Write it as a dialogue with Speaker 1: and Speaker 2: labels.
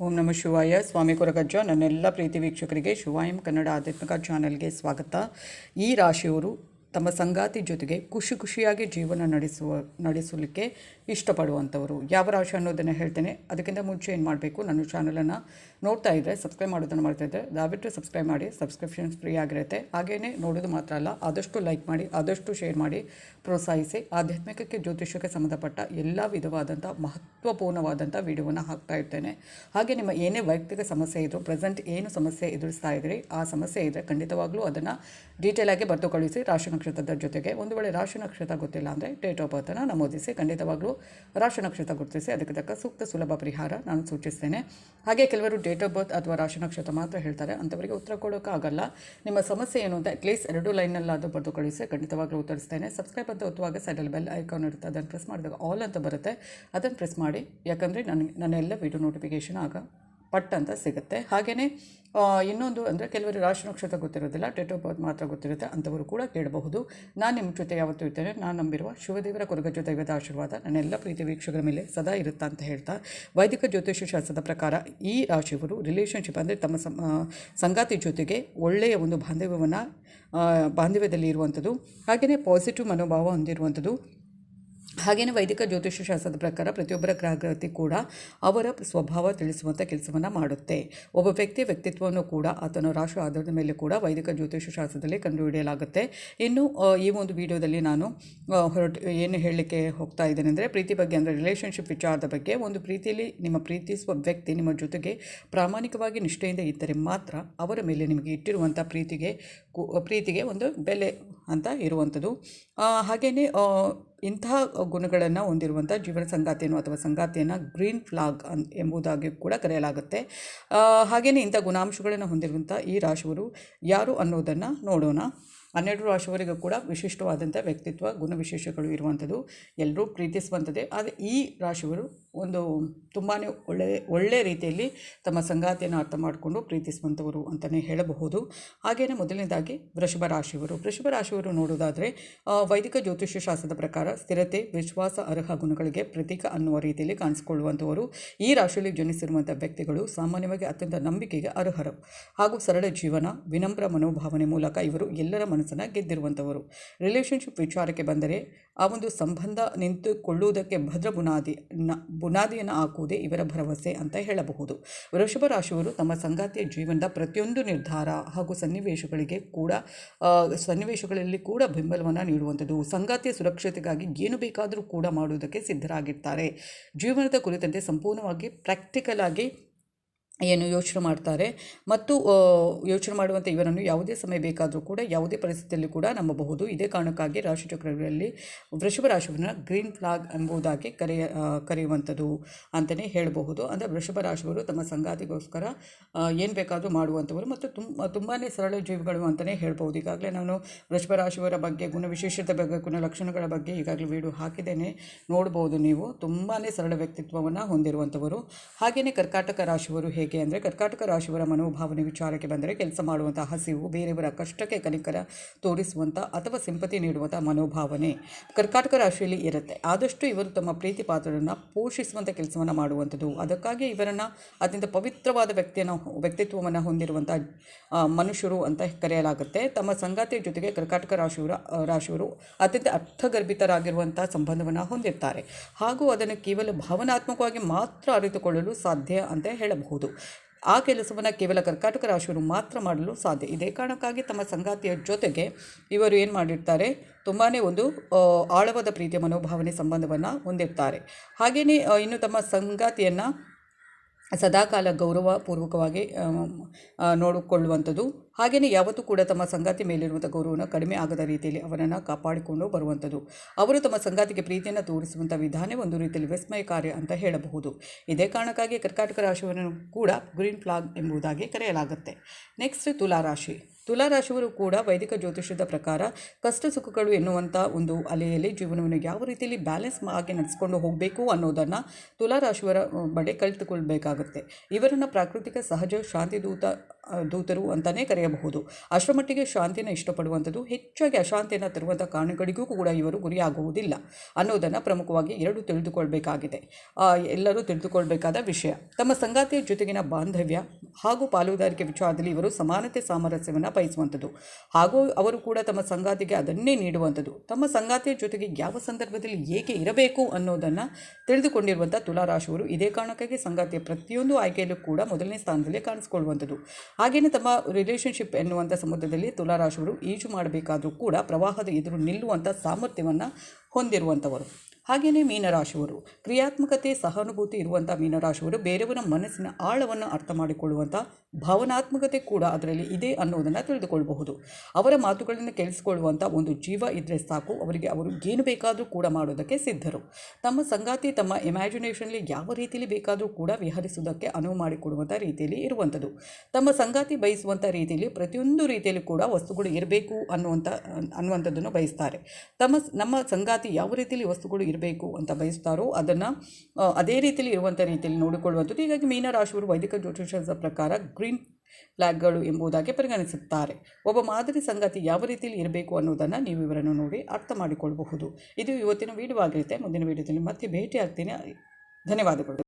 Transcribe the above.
Speaker 1: ಓಂ ನಮ ಶಿವಾಯ. ಸ್ವಾಮಿ ಕೊರಗಜ್ಜ. ನನ್ನೆಲ್ಲ ಪ್ರೀತಿ ವೀಕ್ಷಕರಿಗೆ ಶಿವಾಯಂ ಕನ್ನಡ ಆಧ್ಯಾತ್ಮಿಕ ಚಾನೆಲ್ಗೆ ಸ್ವಾಗತ. ಈ ರಾಶಿಯವರು ತಮ್ಮ ಸಂಗಾತಿ ಜೊತೆಗೆ ಖುಷಿ ಖುಷಿಯಾಗಿ ಜೀವನ ನಡೆಸುವ, ನಡೆಸಲಿಕ್ಕೆ ಇಷ್ಟಪಡುವಂಥವರು. ಯಾವ ರಾಶಿ ಅನ್ನೋದನ್ನು ಹೇಳ್ತೇನೆ. ಅದಕ್ಕಿಂತ ಮುಂಚೆ ಏನು ಮಾಡಬೇಕು? ನನ್ನ ಚಾನಲನ್ನು ನೋಡ್ತಾ ಇದ್ದರೆ ಸಬ್ಸ್ಕ್ರೈಬ್ ಮಾಡೋದನ್ನು ಮಾಡ್ತಾ ಇದ್ದರೆ ದಯವಿಟ್ಟು ಸಬ್ಸ್ಕ್ರೈಬ್ ಮಾಡಿ. ಸಬ್ಸ್ಕ್ರಿಪ್ಷನ್ ಫ್ರೀ ಆಗಿರುತ್ತೆ. ಹಾಗೆಯೇ ನೋಡೋದು ಮಾತ್ರ ಅಲ್ಲ, ಆದಷ್ಟು ಲೈಕ್ ಮಾಡಿ, ಆದಷ್ಟು ಶೇರ್ ಮಾಡಿ, ಪ್ರೋತ್ಸಾಹಿಸಿ. ಆಧ್ಯಾತ್ಮಿಕಕ್ಕೆ ಜ್ಯೋತಿಷಕ್ಕೆ ಸಂಬಂಧಪಟ್ಟ ಎಲ್ಲ ವಿಧವಾದಂಥ ಮಹತ್ವಪೂರ್ಣವಾದಂಥ ವಿಡಿಯೋವನ್ನು ಹಾಕ್ತಾ ಇರ್ತೇನೆ. ಹಾಗೆ ನಿಮ್ಮ ಏನೇ ವೈಯಕ್ತಿಕ ಸಮಸ್ಯೆ ಇದ್ದರೂ ಪ್ರೆಸೆಂಟ್ ಏನು ಸಮಸ್ಯೆ ಎದುರಿಸ್ತಾ ಇದ್ದೀರಿ ಆ ಸಮಸ್ಯೆ ಇದ್ದರೆ ಖಂಡಿತವಾಗಲೂ ಅದನ್ನು ಡೀಟೇಲ್ ಆಗಿ ಬರೆದು ಕಳಿಸಿ ರಾಶಿ ನಕ್ಷತ್ರದ ಜೊತೆಗೆ ಒಂದು ವೇಳೆ ರಾಶಿ ನಕ್ಷತ್ರ ಗೊತ್ತಿಲ್ಲ ಅಂದರೆ ಡೇಟ್ ಆಫ್ ಬರ್ತನ ನಮೂದಿಸಿ, ಖಂಡಿತವಾಗ್ಲೂ ರಾಶಿ ನಕ್ಷತ್ರ ಗುರುತಿಸಿ, ಅದಕ್ಕೆ ತಕ್ಕ ಸೂಕ್ತ ಸುಲಭ ಪರಿಹಾರ ನಾನು ಸೂಚಿಸ್ತೇನೆ. ಹಾಗೆ ಕೆಲವರು ಡೇಟ್ ಆಫ್ ಬರ್ತ್ ಅಥವಾ ರಾಶಿ ನಕ್ಷತ್ರ ಮಾತ್ರ ಹೇಳ್ತಾರೆ, ಅಂಥವರಿಗೆ ಉತ್ತರ ಕೊಡೋಕ್ಕಾಗಲ್ಲ ನಿಮ್ಮ ಸಮಸ್ಯೆ ಏನು ಅಂತ ಅಟ್ಲೀಸ್ಟ್ ಎರಡು ಲೈನಲ್ಲಾದರೂ ಬರೆದು ಕಳಿಸಿ ಖಂಡಿತವಾಗಲೂ ಉತ್ತರಿಸ್ತೇನೆ. ಸಬ್ಸ್ಕ್ರೈಬ್ ಅಂತ ಒತ್ತುವಾಗ ಸೈಡಲ್ಲಿ ಬೆಲ್ ಐಕಾನ್ ಇರುತ್ತೆ, ಅದನ್ನು ಪ್ರೆಸ್ ಮಾಡಿದಾಗ ಆಲ್ ಅಂತ ಬರುತ್ತೆ. ಅದನ್ನು ಪ್ರೆಸ್ ಮಾಡಿ, ಯಾಕಂದರೆ ನನಗೆ ನನ್ನ ಎಲ್ಲ ವಿಡಿಯೋ ನೋಟಿಫಿಕೇಷನ್ ಆಗ ಪಟ್ ಅಂತ ಸಿಗುತ್ತೆ. ಹಾಗೆಯೇ ಇನ್ನೊಂದು ಅಂದರೆ ಕೆಲವರು ರಾಶಿ ನಕ್ಷತ್ರ ಗೊತ್ತಿರೋದಿಲ್ಲ ಡೇಟ್ ಆಫ್ ಮಾತ್ರ ಗೊತ್ತಿರುತ್ತೆ ಅಂಥವರು ಕೂಡ ಕೇಳಬಹುದು. ನಾನು ನಿಮ್ಮ ಜೊತೆ ಯಾವತ್ತೂ ಇರ್ತೇನೆ, ನಾನು ನಂಬಿರುವ ಶಿವದೇವರ ಜೊತೆ ದೈವದ ಆಶೀರ್ವಾದ ನನ್ನೆಲ್ಲ ಪ್ರೀತಿ ವೀಕ್ಷಕರ ಮೇಲೆ ಸದಾ ಇರುತ್ತಾ ಅಂತ ಹೇಳ್ತಾ, ವೈದಿಕ ಜ್ಯೋತಿಷ್ಯ ಶಾಸ್ತ್ರದ ಪ್ರಕಾರ ಈ ರಾಶಿಯವರು ರಿಲೇಷನ್ಶಿಪ್ ಅಂದರೆ ತಮ್ಮ ಸಂಗಾತಿ ಜೊತೆಗೆ ಒಳ್ಳೆಯ ಒಂದು ಬಾಂಧವ್ಯವನ್ನು ಬಾಂಧವ್ಯದಲ್ಲಿ ಇರುವಂಥದ್ದು ಹಾಗೆಯೇ ಪಾಸಿಟಿವ್ ಮನೋಭಾವ ಹೊಂದಿರುವಂಥದ್ದು ಹಾಗೆಯೇ ವೈದಿಕ ಜ್ಯೋತಿಷ್ಯ ಶಾಸ್ತ್ರದ ಪ್ರಕಾರ ಪ್ರತಿಯೊಬ್ಬರ ಗ್ರಹಗತಿ ಕೂಡ ಅವರ ಸ್ವಭಾವ ತಿಳಿಸುವಂಥ ಕೆಲಸವನ್ನು ಮಾಡುತ್ತೆ. ಒಬ್ಬ ವ್ಯಕ್ತಿಯ ವ್ಯಕ್ತಿತ್ವವನ್ನು ಕೂಡ ಆತನ ರಾಶಿ ಆಧಾರದ ಮೇಲೆ ಕೂಡ ವೈದಿಕ ಜ್ಯೋತಿಷ್ಯ ಶಾಸ್ತ್ರದಲ್ಲಿ ಕಂಡುಹಿಡಿಯಲಾಗುತ್ತೆ. ಇನ್ನು ಈ ಒಂದು ವಿಡಿಯೋದಲ್ಲಿ ನಾನು ಹೊರಟು, ಏನು ಹೇಳಲಿಕ್ಕೆ ಹೋಗ್ತಾ ಇದ್ದೇನೆ ಅಂದರೆ ಪ್ರೀತಿ ಬಗ್ಗೆ ಅಂದರೆ ರಿಲೇಷನ್ಶಿಪ್ ವಿಚಾರದ ಬಗ್ಗೆ ಒಂದು ಪ್ರೀತಿಯಲ್ಲಿ ನಿಮ್ಮ ಪ್ರೀತಿಸುವ ವ್ಯಕ್ತಿ ನಿಮ್ಮ ಜೊತೆಗೆ ಪ್ರಾಮಾಣಿಕವಾಗಿ ನಿಷ್ಠೆಯಿಂದ ಇದ್ದರೆ ಮಾತ್ರ ಅವರ ಮೇಲೆ ನಿಮಗೆ ಇಟ್ಟಿರುವಂಥ ಪ್ರೀತಿಗೆ ಪ್ರೀತಿಗೆ ಒಂದು ಬೆಲೆ ಅಂತ ಇರುವಂಥದ್ದು ಹಾಗೆಯೇ ಇಂತಹ ಗುಣಗಳನ್ನು ಹೊಂದಿರುವಂಥ ಜೀವನ ಸಂಗಾತಿಯನ್ನು ಅಥವಾ ಸಂಗಾತಿಯನ್ನು ಗ್ರೀನ್ ಫ್ಲಾಗ್ ಅನ್ ಎಂಬುದಾಗಿ ಕೂಡ ಕರೆಯಲಾಗುತ್ತೆ. ಹಾಗೆಯೇ ಇಂಥ ಗುಣಾಂಶಗಳನ್ನು ಹೊಂದಿರುವಂಥ ಈ ರಾಶಿಯವರು ಯಾರು ಅನ್ನೋದನ್ನು ನೋಡೋಣ. ಹನ್ನೆರಡು ರಾಶಿಯವರಿಗೂ ಕೂಡ ವಿಶಿಷ್ಟವಾದಂಥ ವ್ಯಕ್ತಿತ್ವ, ಗುಣವಿಶೇಷಗಳು ಇರುವಂಥದ್ದು ಎಲ್ಲರೂ ಪ್ರೀತಿಸುವಂಥದ್ದೇ ಆದರೆ ಈ ರಾಶಿಯವರು ಒಂದು ತುಂಬಾ ಒಳ್ಳೆಯ ಒಳ್ಳೆಯ ರೀತಿಯಲ್ಲಿ ತಮ್ಮ ಸಂಗಾತಿಯನ್ನು ಅರ್ಥ ಮಾಡಿಕೊಂಡು ಪ್ರೀತಿಸುವಂಥವರು ಅಂತಲೇ ಹೇಳಬಹುದು. ಹಾಗೆಯೇ ಮೊದಲನೇದಾಗಿ ವೃಷಭ ರಾಶಿಯವರು. ವೃಷಭ ರಾಶಿಯವರು ನೋಡೋದಾದರೆ ವೈದಿಕ ಜ್ಯೋತಿಷ್ಯ ಶಾಸ್ತ್ರದ ಪ್ರಕಾರ ಸ್ಥಿರತೆ, ವಿಶ್ವಾಸ, ಅರ್ಹ ಗುಣಗಳಿಗೆ ಪ್ರತೀಕ ಅನ್ನುವ ರೀತಿಯಲ್ಲಿ ಕಾಣಿಸಿಕೊಳ್ಳುವಂಥವರು. ಈ ರಾಶಿಯಲ್ಲಿ ಜನಿಸಿರುವಂಥ ವ್ಯಕ್ತಿಗಳು ಸಾಮಾನ್ಯವಾಗಿ ಅತ್ಯಂತ ನಂಬಿಕೆಗೆ ಅರ್ಹರು. ಹಾಗೂ ಸರಳ ಜೀವನ, ವಿನಮ್ರ ಮನೋಭಾವನೆ ಮೂಲಕ ಇವರು ಎಲ್ಲರ ಮನಸ್ಸನ್ನು ಗೆದ್ದಿರುವಂಥವರು. ರಿಲೇಷನ್ಶಿಪ್ ವಿಚಾರಕ್ಕೆ ಬಂದರೆ, ಆ ಒಂದು ಸಂಬಂಧ ನಿಂತುಕೊಳ್ಳುವುದಕ್ಕೆ ಭದ್ರ ಬುನಾದಿ ನ- ಬುನಾದಿಯನ್ನು ಹಾಕುವುದೇ ಇವರ ಭರವಸೆ ಅಂತ ಹೇಳಬಹುದು. ವೃಷಭ ರಾಶಿಯವರು ತಮ್ಮ ಸಂಗಾತಿಯ ಜೀವನದ ಪ್ರತಿಯೊಂದು ನಿರ್ಧಾರ ಹಾಗೂ ಸನ್ನಿವೇಶಗಳಿಗೆ ಕೂಡ ಸನ್ನಿವೇಶಗಳಲ್ಲಿ ಕೂಡ ಬೆಂಬಲವನ್ನು ನೀಡುವಂಥದ್ದು. ಸಂಗಾತಿಯ ಸುರಕ್ಷತೆಗಾಗಿ ಏನು ಬೇಕಾದರೂ ಕೂಡ ಮಾಡುವುದಕ್ಕೆ ಸಿದ್ಧರಾಗಿರ್ತಾರೆ. ಜೀವನದ ಕುರಿತಂತೆ ಸಂಪೂರ್ಣವಾಗಿ ಪ್ರಾಕ್ಟಿಕಲ್ ಆಗಿ ಏನು ಯೋಚನೆ ಮಾಡ್ತಾರೆ. ಮತ್ತು ಯೋಚನೆ ಮಾಡುವಂಥ ಇವರನ್ನು ಯಾವುದೇ ಸಮಯ ಬೇಕಾದರೂ ಕೂಡ, ಯಾವುದೇ ಪರಿಸ್ಥಿತಿಯಲ್ಲಿ ಕೂಡ ನಂಬಬಹುದು. ಇದೇ ಕಾರಣಕ್ಕಾಗಿ ರಾಶಿಚಕ್ರಗಳಲ್ಲಿ ವೃಷಭ ರಾಶಿಯನ್ನು ಗ್ರೀನ್ ಫ್ಲಾಗ್ ಎಂಬುದಾಗಿ ಕರೆಯ ಕರೆಯುವಂಥದ್ದು ಅಂತಲೇ ಹೇಳಬಹುದು. ಅಂದರೆ ವೃಷಭ ರಾಶಿಗಳು ತಮ್ಮ ಸಂಗಾತಿಗೋಸ್ಕರ ಏನು ಬೇಕಾದರೂ ಮಾಡುವಂಥವರು ಮತ್ತು ತುಂಬ ತುಂಬಾ ಸರಳ ಜೀವಿಗಳು ಅಂತಲೇ ಹೇಳ್ಬೋದು ಈಗಾಗಲೇ ನಾನು ವೃಷಭ ರಾಶಿಯವರ ಬಗ್ಗೆ, ಗುಣ ವಿಶೇಷತೆ ಬಗ್ಗೆ ಗುಣಲಕ್ಷಣಗಳ ಬಗ್ಗೆ ಈಗಾಗಲೇ ವಿಡಿಯೋ ಹಾಕಿದ್ದೇನೆ. ನೋಡ್ಬೋದು ನೀವು. ತುಂಬಾ ಸರಳ ವ್ಯಕ್ತಿತ್ವವನ್ನು ಹೊಂದಿರುವಂಥವರು. ಹಾಗೆಯೇ ಕರ್ಕಾಟಕ ರಾಶಿಯವರು ಹೇಗೆ ಅಂದರೆ ಕರ್ಕಾಟಕ ರಾಶಿಯವರ ಮನೋಭಾವನೆ ವಿಚಾರಕ್ಕೆ ಬಂದರೆ ಕೆಲಸ ಮಾಡುವಂಥ ಹಸಿವು, ಬೇರೆಯವರ ಕಷ್ಟಕ್ಕೆ ಕನಿಕರ ತೋರಿಸುವಂಥ ಅಥವಾ ಸಿಂಪತಿ ನೀಡುವಂಥ ಮನೋಭಾವನೆ ಕರ್ಕಾಟಕ ರಾಶಿಯಲ್ಲಿ ಇರುತ್ತೆ. ಆದಷ್ಟು ಇವರು ತಮ್ಮ ಪ್ರೀತಿ ಪಾತ್ರರನ್ನು ಪೋಷಿಸುವಂಥ ಕೆಲಸವನ್ನು ಮಾಡುವಂಥದ್ದು. ಅದಕ್ಕಾಗಿ ಇವರನ್ನು ಅತ್ಯಂತ ಪವಿತ್ರವಾದ ವ್ಯಕ್ತಿಯನ್ನು ವ್ಯಕ್ತಿತ್ವವನ್ನು ಹೊಂದಿರುವಂಥ ಮನುಷ್ಯರು ಅಂತ ಕರೆಯಲಾಗುತ್ತೆ. ತಮ್ಮ ಸಂಗಾತಿಯ ಜೊತೆಗೆ ಕರ್ಕಾಟಕ ರಾಶಿಯವರ ರಾಶಿಯವರು ಅತ್ಯಂತ ಅರ್ಥಗರ್ಭಿತರಾಗಿರುವಂಥ ಸಂಬಂಧವನ್ನು ಹೊಂದಿರ್ತಾರೆ. ಹಾಗೂ ಅದನ್ನು ಕೇವಲ ಭಾವನಾತ್ಮಕವಾಗಿ ಮಾತ್ರ ಅರಿತುಕೊಳ್ಳಲು ಸಾಧ್ಯ ಅಂತ ಹೇಳಬಹುದು. ಆ ಕೆಲಸವನ್ನು ಕೇವಲ ಕರ್ಕಾಟಕ ರಾಶಿಯವರು ಮಾತ್ರ ಮಾಡಲು ಸಾಧ್ಯ. ಇದೇ ಕಾರಣಕ್ಕಾಗಿ ತಮ್ಮ ಸಂಗಾತಿಯ ಜೊತೆಗೆ ಇವರು ಏನು ಮಾಡಿರ್ತಾರೆ? ತುಂಬಾ ಒಂದು ಆಳವಾದ ಪ್ರೀತಿಯ ಮನೋಭಾವನೆ ಸಂಬಂಧವನ್ನು ಹೊಂದಿರ್ತಾರೆ. ಹಾಗೆಯೇ ಇನ್ನು ತಮ್ಮ ಸಂಗಾತಿಯನ್ನು ಸದಾಕಾಲ ಗೌರವಪೂರ್ವಕವಾಗಿ ನೋಡಿಕೊಳ್ಳುವಂಥದ್ದು ಹಾಗೆಯೇ ಯಾವತ್ತೂ ಕೂಡ ತಮ್ಮ ಸಂಗಾತಿ ಮೇಲಿರುವಂಥ ಗೌರವವನ್ನು ಕಡಿಮೆ ಆಗದ ರೀತಿಯಲ್ಲಿ ಅವರನ್ನು ಕಾಪಾಡಿಕೊಂಡು ಬರುವಂಥದ್ದು. ಅವರು ತಮ್ಮ ಸಂಗಾತಿಗೆ ಪ್ರೀತಿಯನ್ನು ತೋರಿಸುವಂಥ ವಿಧಾನ ಒಂದು ರೀತಿಯಲ್ಲಿ ವಿಸ್ಮಯಕಾರ್ಯ ಅಂತ ಹೇಳಬಹುದು. ಇದೇ ಕಾರಣಕ್ಕಾಗಿ ಕರ್ಕಾಟಕ ರಾಶಿಯನ್ನು ಕೂಡ ಗ್ರೀನ್ ಫ್ಲಾಗ್ ಎಂಬುದಾಗಿ ಕರೆಯಲಾಗುತ್ತೆ. ನೆಕ್ಸ್ಟ್ ತುಲಾ ರಾಶಿ. ತುಲಾ ರಾಶಿಯವರು ಕೂಡ ವೈದಿಕ ಜ್ಯೋತಿಷ್ಯದ ಪ್ರಕಾರ ಕಷ್ಟ ಸುಖಗಳು ಎನ್ನುವಂಥ ಒಂದು ಅಲೆಯಲ್ಲಿ ಜೀವನವನ್ನು ಯಾವ ರೀತಿಯಲ್ಲಿ ಬ್ಯಾಲೆನ್ಸ್ ಆಗಿ ನಡೆಸ್ಕೊಂಡು ಹೋಗಬೇಕು ಅನ್ನೋದನ್ನು ತುಲಾ ರಾಶಿಯವರ ಬಡೆ ಕಲಿತುಕೊಳ್ಬೇಕಾಗುತ್ತೆ. ಇವರನ್ನು ಪ್ರಾಕೃತಿಕ ಸಹಜ ಶಾಂತಿ ದೂತ ದೂತರು ಅಂತಲೇ ಕರೆಯ ಅಷ್ಟರ ಮಟ್ಟಿಗೆ ಶಾಂತಿಯನ್ನು ಇಷ್ಟಪಡುವಂಥದ್ದು, ಹೆಚ್ಚಾಗಿ ಅಶಾಂತಿಯನ್ನು ತರುವಂಥ ಕಾರಣಗಳಿಗೂ ಕೂಡ ಇವರು ಗುರಿಯಾಗುವುದಿಲ್ಲ ಅನ್ನೋದನ್ನು ಪ್ರಮುಖವಾಗಿ ಎರಡು ತಿಳಿದುಕೊಳ್ಬೇಕಾಗಿದೆ. ಎಲ್ಲರೂ ತಿಳಿದುಕೊಳ್ಬೇಕಾದ ವಿಷಯ. ತಮ್ಮ ಸಂಗಾತಿಯ ಜೊತೆಗಿನ ಬಾಂಧವ್ಯ ಹಾಗೂ ಪಾಲುದಾರಿಕೆ ವಿಚಾರದಲ್ಲಿ ಇವರು ಸಮಾನತೆ ಸಾಮರಸ್ಯವನ್ನು ಬಯಸುವಂಥದ್ದು. ಹಾಗೂ ಅವರು ಕೂಡ ತಮ್ಮ ಸಂಗಾತಿಗೆ ಅದನ್ನೇ ನೀಡುವಂಥದ್ದು. ತಮ್ಮ ಸಂಗಾತಿಯ ಜೊತೆಗೆ ಯಾವ ಸಂದರ್ಭದಲ್ಲಿ ಏಕೆ ಇರಬೇಕು ಅನ್ನೋದನ್ನು ತಿಳಿದುಕೊಂಡಿರುವಂಥ ತುಲಾರಾಶಿಯವರು ಇದೇ ಕಾರಣಕ್ಕಾಗಿ ಸಂಗಾತಿಯ ಪ್ರತಿಯೊಂದು ಆಯ್ಕೆಯಲ್ಲೂ ಕೂಡ ಮೊದಲನೇ ಸ್ಥಾನದಲ್ಲಿ ಕಾಣಿಸಿಕೊಳ್ಳುವಂಥದ್ದು. ಹಾಗೆಯೇ ತಮ್ಮ ರಿಲೇಷನ್ಶಿಪ್ ಎನ್ನುವಂಥ ಸಮುದ್ರದಲ್ಲಿ ತುಲಾರಾಶಿಯವರು ಈಜು ಮಾಡಬೇಕಾದರೂ ಕೂಡ ಪ್ರವಾಹದ ಎದುರು ನಿಲ್ಲುವಂಥ ಸಾಮರ್ಥ್ಯವನ್ನು ಹೊಂದಿರುವಂಥವರು ಹಾಗೆಯೇ ಮೀನರಾಶಿಯವರು. ಕ್ರಿಯಾತ್ಮಕತೆ, ಸಹಾನುಭೂತಿ ಇರುವಂಥ ಮೀನರಾಶಿಯವರು ಬೇರೆಯವರ ಮನಸ್ಸಿನ ಆಳವನ್ನು ಅರ್ಥ ಮಾಡಿಕೊಳ್ಳುವಂಥ ಭಾವನಾತ್ಮಕತೆ ಕೂಡ ಅದರಲ್ಲಿ ಇದೆ ಅನ್ನೋದನ್ನು ತಿಳಿದುಕೊಳ್ಳಬಹುದು. ಅವರ ಮಾತುಗಳನ್ನು ಕೇಳಿಸಿಕೊಳ್ಳುವಂಥ ಒಂದು ಜೀವ ಇದ್ದರೆ ಸಾಕು, ಅವರಿಗೆ ಅವರು ಏನು ಬೇಕಾದರೂ ಕೂಡ ಮಾಡೋದಕ್ಕೆ ಸಿದ್ಧರು. ತಮ್ಮ ಸಂಗಾತಿ ತಮ್ಮ ಇಮ್ಯಾಜಿನೇಷನ್ಲಿ ಯಾವ ರೀತಿಯಲ್ಲಿ ಬೇಕಾದರೂ ಕೂಡ ವಿಹರಿಸುವುದಕ್ಕೆ ಅನುವು ಮಾಡಿಕೊಡುವಂಥ ರೀತಿಯಲ್ಲಿ ಇರುವಂಥದ್ದು ತಮ್ಮ ಸಂಗಾತಿ ಬಯಸುವಂಥ ರೀತಿಯಲ್ಲಿ ಪ್ರತಿಯೊಂದು ರೀತಿಯಲ್ಲಿ ಕೂಡ ವಸ್ತುಗಳು ಇರಬೇಕು ಅನ್ನುವಂಥ ಅನ್ನುವಂಥದ್ದನ್ನು ಬಯಸ್ತಾರೆ. ತಮ್ಮ, ನಮ್ಮ ಸಂಗಾತಿ ಯಾವ ರೀತಿಯಲ್ಲಿ ವಸ್ತುಗಳು ಇರಬೇಕು ಅಂತ ಬಯಸ್ತಾರೋ ಅದನ್ನು ಅದೇ ರೀತಿಯಲ್ಲಿ ಇರುವಂಥ ರೀತಿಯಲ್ಲಿ ನೋಡಿಕೊಳ್ಳುವಂಥದ್ದು. ಹೀಗಾಗಿ ಮೀನರಾಶಿಯವರು ವೈದಿಕ ಜ್ಯೋತಿಷದ ಪ್ರಕಾರ ಗ್ರೀನ್ ಫ್ಲ್ಯಾಗ್ಗಳು ಎಂಬುದಾಗಿ ಪರಿಗಣಿಸುತ್ತಾರೆ. ಒಬ್ಬ ಮಾದರಿ ಸಂಗತಿ ಯಾವ ರೀತಿಯಲ್ಲಿ ಇರಬೇಕು ಅನ್ನೋದನ್ನು ನೀವು ಇವರನ್ನು ನೋಡಿ ಅರ್ಥ ಮಾಡಿಕೊಳ್ಳಬಹುದು. ಇದು ಇವತ್ತಿನ ವಿಡಿಯೋ ಆಗಿರುತ್ತೆ ಮುಂದಿನ ವಿಡಿಯೋದಲ್ಲಿ ಮತ್ತೆ ಭೇಟಿ ಆಗ್ತೀನಿ ಧನ್ಯವಾದಗಳು.